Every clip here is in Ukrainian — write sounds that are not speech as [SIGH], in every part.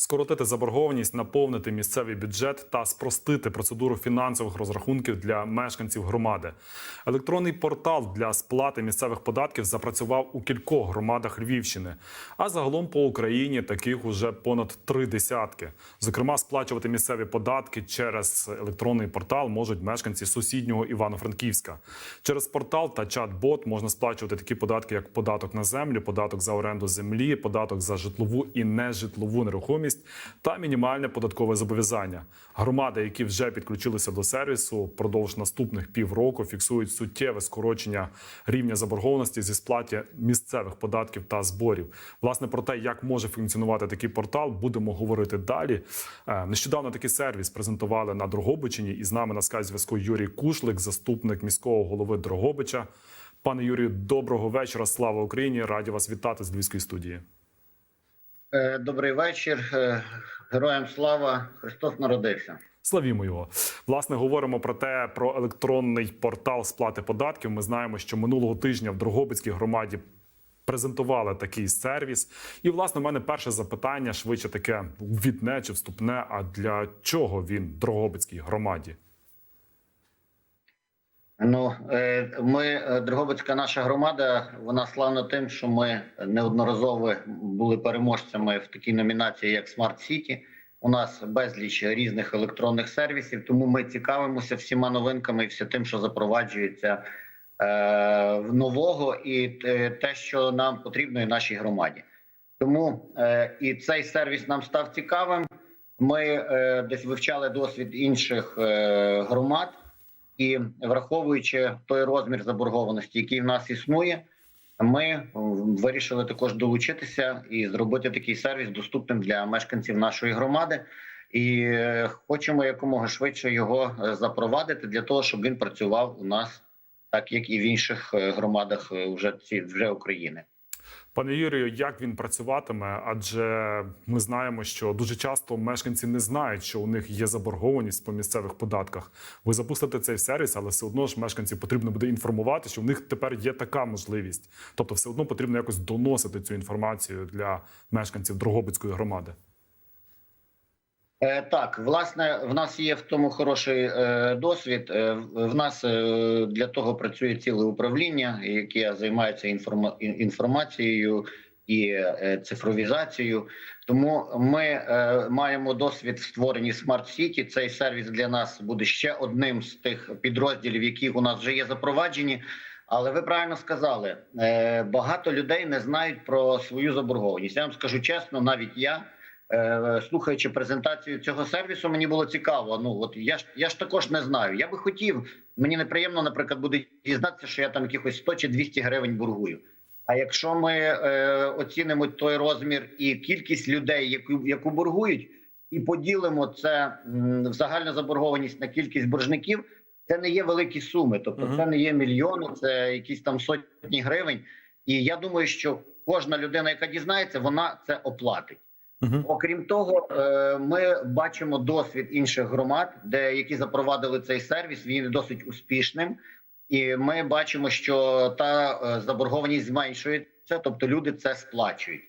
скоротити заборгованість, наповнити місцевий бюджет та спростити процедуру фінансових розрахунків для мешканців громади. Електронний портал для сплати місцевих податків запрацював у кількох громадах Львівщини. А загалом по Україні таких уже понад три десятки. Зокрема, сплачувати місцеві податки через електронний портал можуть мешканці сусіднього Івано-Франківська. Через портал та чат-бот можна сплачувати такі податки, як податок на землю, податок за оренду землі, податок за житлову і нежитлову нерухомість та мінімальне податкове зобов'язання. Громади, які вже підключилися до сервісу, впродовж наступних півроку фіксують суттєве скорочення рівня заборгованості зі сплаті місцевих податків та зборів. Власне про те, як може функціонувати такий портал, будемо говорити далі. Е, Нещодавно такий сервіс презентували на Дрогобичині, і з нами на скайп зв'язку Юрій Кушлик, заступник міського голови Дрогобича. Пане Юрію, доброго вечора. Слава Україні! Раді вас вітати з Львівської студії. Е, Добрий вечір. Е, Героям слава Христос народився. Славімо його. Власне, говоримо про те, про електронний портал сплати податків. Ми знаємо, що минулого тижня в Дрогобицькій громаді презентували такий сервіс. І, власне, в мене перше запитання швидше таке відне чи вступне. А для чого він Дрогобицькій громаді? Ну е, ми е, Дрогобицька наша громада. Вона славна тим, що ми неодноразово були переможцями в такій номінації, як Smart City. У нас безліч різних електронних сервісів, тому ми цікавимося всіма новинками і все тим, що запроваджується е, нового, і е, те, що нам потрібно і нашій громаді. Тому е, і цей сервіс нам став цікавим. Ми е, десь вивчали досвід інших е, громад. І враховуючи той розмір заборгованості, який в нас існує, ми вирішили також долучитися і зробити такий сервіс доступним для мешканців нашої громади. І е, хочемо якомога швидше його е, запровадити для того, щоб він працював у нас, так як і в інших е, громадах вже ці вже України. Пане Юрію, як він працюватиме? Адже ми знаємо, що дуже часто мешканці не знають, що у них є заборгованість по місцевих податках. Ви запустите цей сервіс, але все одно ж мешканців потрібно буде інформувати, що у них тепер є така можливість. Тобто, все одно потрібно якось доносити цю інформацію для мешканців Дрогобицької громади. Е, Так, власне, в нас є в тому хороший е, досвід. Е, в- нас для того працює ціле управління, яке займається інформа- інформацією і цифровізацією. Тому ми маємо досвід в створенні Smart City. Цей сервіс для нас буде ще одним з тих підрозділів, які у нас вже є запроваджені. Але ви правильно сказали, багато людей не знають про свою заборгованість. Я вам скажу чесно, навіть я. Е, слухаючи презентацію цього сервісу, мені було цікаво. Ну от я ж я ж також не знаю. Я би хотів. Мені неприємно, наприклад, буде дізнатися, що я там якихось 100 чи 200 гривень боргую. А якщо ми е, оцінимо той розмір і кількість людей, яку яку боргують, і поділимо це в загальну заборгованість на кількість боржників, це не є великі суми. Тобто, Мгм. це не є мільйони, це якісь там сотні гривень. І я думаю, що кожна людина, яка дізнається, вона це оплатить. Угу. Окрім того, е, ми бачимо досвід інших громад, де які запровадили цей сервіс. Він досить успішним, і ми бачимо, що та е, заборгованість зменшується, тобто люди це сплачують.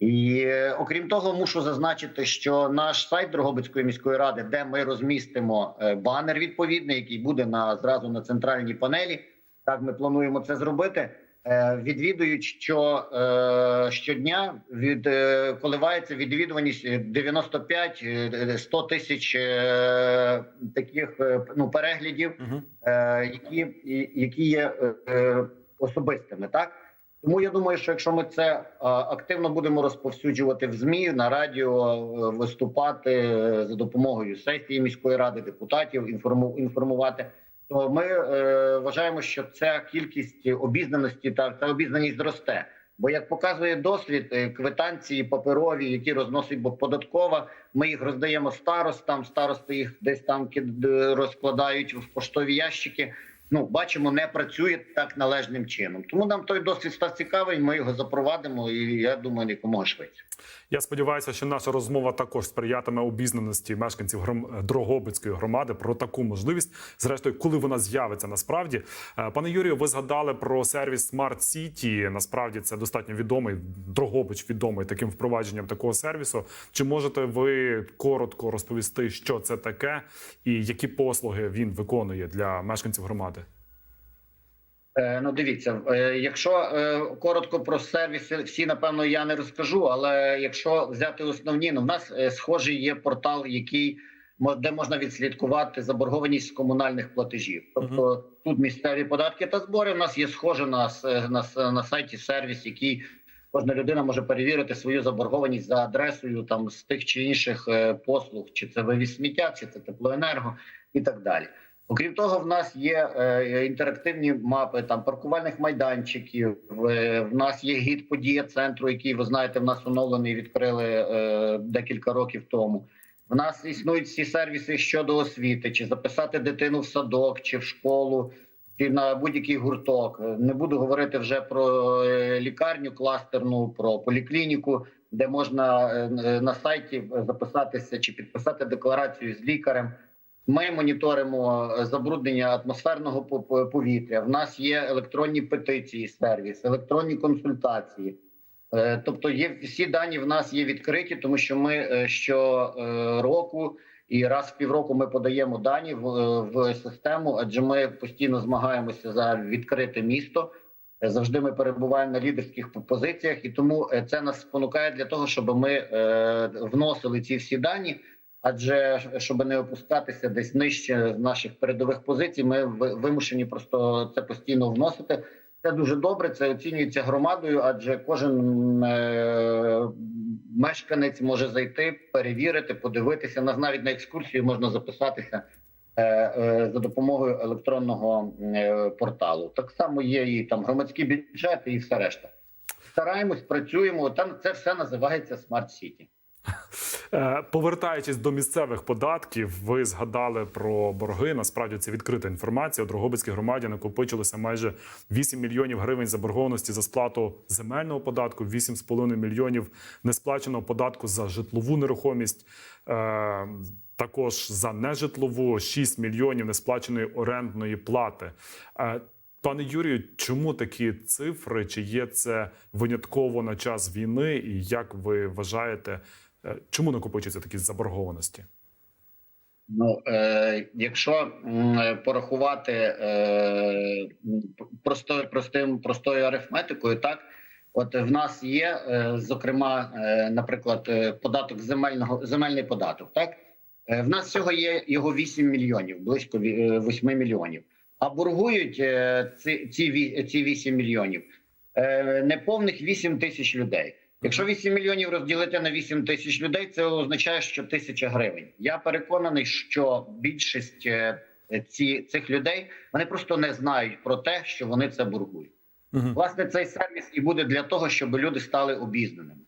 І окрім того, мушу зазначити, що наш сайт Дрогобицької міської ради, де ми розмістимо е, банер відповідний, який буде на зразу на центральній панелі. Так, ми плануємо це зробити. Е, Відвідують, що е, щодня від е, коливається відвідуваність 95-100 тисяч таких ну переглядів, Угу. які, які є особистими, так тому я думаю, що якщо ми це активно будемо розповсюджувати в змі на радіо, виступати за допомогою сесії міської ради, депутатів, інформу- інформувати, то ми е, вважаємо, що ця кількість обізнаності та, та обізнаність зросте. Бо як показує досвід, е, квитанції паперові, які розносить податкова, ми їх роздаємо старостам. Старости їх десь там кид- розкладають в поштові ящики. Ну, бачимо, не працює так належним чином. Тому нам той досвід став цікавий. Ми його запровадимо, і я думаю, якомога швидше. Я сподіваюся, що наша розмова також сприятиме обізнаності мешканців гром... Дрогобицької громади про таку можливість. Зрештою, коли вона з'явиться, насправді, Е, пане Юрію, ви згадали про сервіс Smart City. Насправді це достатньо відомий Дрогобич відомий таким впровадженням такого сервісу. Чи можете ви коротко розповісти, що це таке, і які послуги він виконує для мешканців громади? Е, Ну, дивіться, е, якщо е, коротко про сервіси, всі напевно я не розкажу. Але якщо взяти основні, ну в нас схожий є портал, який де можна відслідкувати заборгованість комунальних платежів. Тобто тут місцеві податки та збори. У нас є схоже на на, на сайті сервіс, який кожна людина може перевірити свою заборгованість за адресою там з тих чи інших послуг, чи це вивіз сміття, чи це теплоенерго і так далі. Окрім того, в нас є е, інтерактивні мапи там паркувальних майданчиків. В, в нас є гід подія центру, який ви знаєте, в нас оновлений відкрили е, декілька років тому. В нас існують всі сервіси щодо освіти, чи записати дитину в садок, чи в школу, чи на будь-який гурток. Е, Не буду говорити вже про е, лікарню кластерну, про поліклініку, де можна е, е, на сайті записатися чи підписати декларацію з лікарем. Ми моніторимо е, забруднення атмосферного по- по- повітря. В нас є електронні петиції, сервіс, електронні консультації. Е, Тобто, є всі дані в нас є відкриті, тому що ми е, щороку і раз в півроку ми подаємо дані в, в систему, адже ми постійно змагаємося за відкрите місто. Завжди ми перебуваємо на лідерських позиціях, і тому це нас спонукає для того, щоб ми вносили ці всі дані. Адже щоб не опускатися десь нижче з наших передових позицій, ми вимушені просто це постійно вносити. Це дуже добре. Це оцінюється громадою, адже кожен е, мешканець може зайти, перевірити, подивитися. Нас навіть на екскурсію можна записатися е, е, за допомогою електронного порталу. Так само є і там громадські бюджети, і все решта. Стараємось, працюємо. Там це все називається. Е, [LAUGHS] Повертаючись до місцевих податків, ви згадали про борги. Насправді це відкрита інформація. У громаді накопичилося майже 8 мільйонів гривень заборгованості за сплату земельного податку, 8,5 мільйонів несплаченого податку за житлову нерухомість. е, Також за нежитлову 6 мільйонів несплаченої орендної плати. Е, Пане Юрію, чому такі цифри? Чи є це винятково на час війни? І як ви вважаєте, е, чому накопичуються такі заборгованості? Ну, е, якщо е, порахувати е, простою, простим, простою арифметикою, так от в нас є, е, зокрема, е, наприклад, е, податок земельного земельний податок. Так Е, в нас всього є його 8 мільйонів, близько е, 8 мільйонів. А боргують е, ці, ці, ці 8 мільйонів е, неповних 8 тисяч людей. Якщо 8 мільйонів розділити на 8 тисяч людей, це означає, що тисяча гривень. Я переконаний, що більшість е, ці, цих людей вони просто не знають про те, що вони це боргують. Угу. Власне, цей сервіс і буде для того, щоб люди стали обізнаними.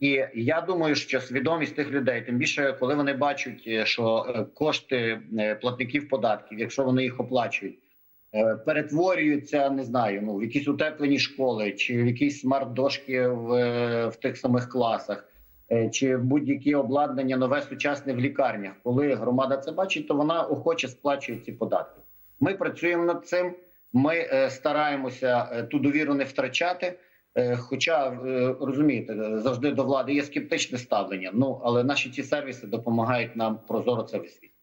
І я думаю, що свідомість тих людей, тим більше, коли вони бачать, е, що е, кошти платників податків, якщо вони їх оплачують, перетворюються, не знаю, ну в якісь утеплені школи, чи в якісь смарт-дошки в, е, в тих самих класах, е, чи будь-які обладнання нове сучасне в лікарнях. Коли громада це бачить, то вона охоче сплачує ці податки. Ми працюємо над цим. Ми е, стараємося е, ту довіру не втрачати. Е, Хоча е, розумієте, е, завжди до влади є скептичне ставлення. Ну але наші ці сервіси допомагають нам прозоро це висвітлити.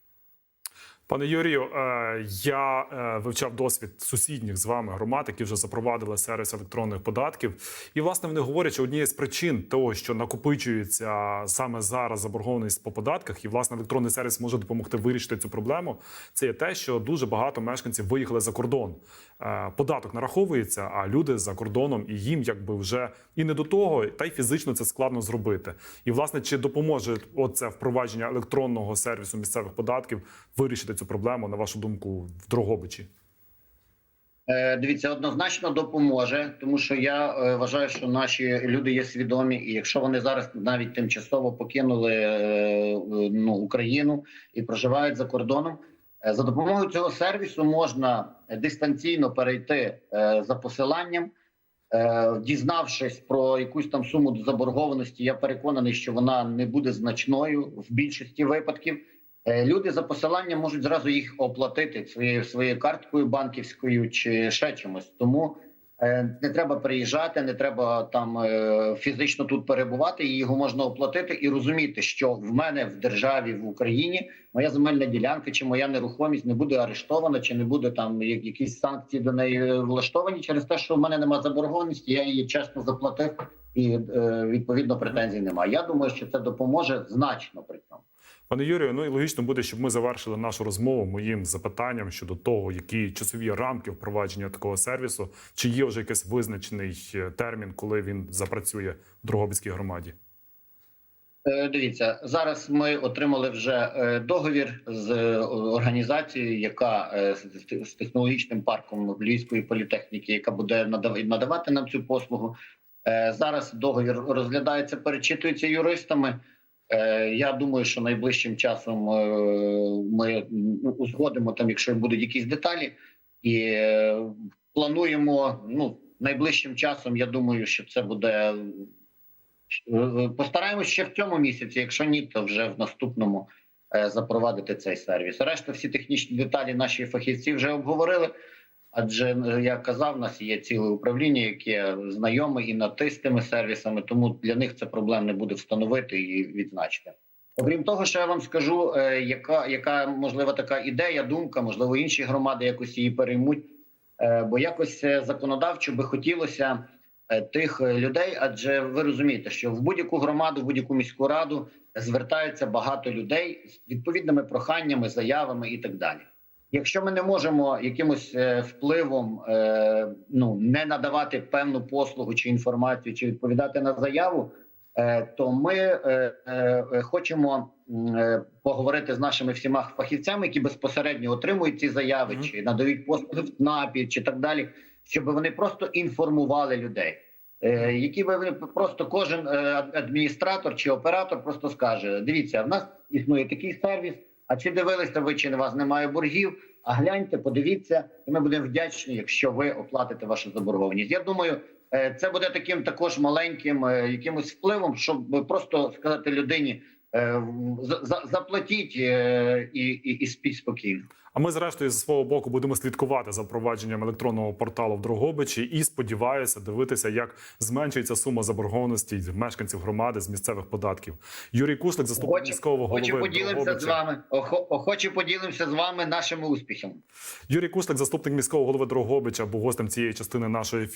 Пане Юрію, е, я е, вивчав досвід сусідніх з вами громад, які вже запровадили сервіс електронних податків. І власне вони говорять, що однією з причин того, що накопичується саме зараз заборгованість по податках, і власне електронний сервіс може допомогти вирішити цю проблему. Це є те, що дуже багато мешканців виїхали за кордон. Е, Податок нараховується, а люди за кордоном і їм якби вже і не до того, та й фізично це складно зробити. І власне, чи допоможе оце впровадження електронного сервісу місцевих податків вирішити цю проблему, на вашу думку, в Дрогобичі? Е, Дивіться, однозначно допоможе, тому що я е, вважаю, що наші люди є свідомі, і якщо вони зараз навіть тимчасово покинули е, ну, Україну і проживають за кордоном, за допомогою цього сервісу можна дистанційно перейти за посиланням Дізнавшись про якусь там суму заборгованості, я переконаний, що вона не буде значною в більшості випадків. Е, Люди за посиланням можуть зразу їх оплатити своєю своєю карткою банківською чи ще чимось. Тому е, не треба приїжджати, не треба там е, фізично тут перебувати. Його можна оплатити і розуміти, що в мене в державі в Україні моя земельна ділянка чи моя нерухомість не буде арештована, чи не буде там якісь санкції до неї влаштовані через те, що в мене немає заборгованості. Я її чесно заплатив, і відповідно претензій немає. Я думаю, що це допоможе значно при цьому. Пане Юрію, ну і логічно буде, щоб ми завершили нашу розмову моїм запитанням щодо того, які часові рамки впровадження такого сервісу, чи є вже якийсь визначений е, термін, коли він запрацює в Дрогобицькій громаді. Е, Дивіться, зараз ми отримали вже е, договір з організацією, яка з технологічним парком Львівської політехніки, яка буде надав- надавати нам цю послугу. Зараз договір розглядається, перечитується юристами. Е, Я думаю, що найближчим часом е, ми узгодимо там, якщо будуть якісь деталі, і е, плануємо ну найближчим часом. Я думаю, що це буде Постараємось ще в цьому місяці. Якщо ні, то вже в наступному запровадити цей сервіс. Решта всі технічні деталі наші фахівці вже обговорили. Адже е, я казав, у нас є ціле управління, яке знайоме і над тими сервісами, тому для них це проблем не буде встановити і відзначити. Окрім того, що я вам скажу, е, яка яка можлива така ідея, думка, можливо, інші громади якось її переймуть. Е, Бо якось законодавчо би хотілося тих людей, адже ви розумієте, що в будь-яку громаду, в будь-яку міську раду звертається багато людей з відповідними проханнями, заявами і так далі. Якщо ми не можемо якимось е, впливом е, ну не надавати певну послугу чи інформацію, чи відповідати на заяву, е, то ми хочемо поговорити з нашими всіма фахівцями, які безпосередньо отримують ці заяви, чи надають послуги в ЦНАПі, чи так далі, щоб вони просто інформували людей. Які ви просто кожен адміністратор чи оператор просто скаже: дивіться, в нас існує такий сервіс. А чи дивилися ви, чи у вас немає боргів? А гляньте, подивіться, і ми будемо вдячні, якщо ви оплатите вашу заборгованість. Я думаю, е, це буде таким також маленьким е, якимось впливом, щоб просто сказати людині: заплатіть е, і, і, і спіть спокійно. А ми, зрештою, з свого боку будемо слідкувати за впровадженням електронного порталу в Дрогобичі і сподіваюся дивитися, як зменшується сума заборгованості мешканців громади з місцевих податків. Юрій Куслик, заступник Охоче- міського голови Охоче поділимося з вами. Охо- Охоче поділимося з вами нашими успіхами. Юрій Куслик, заступник міського голови Дрогобича, був гостем цієї частини нашого ефіру.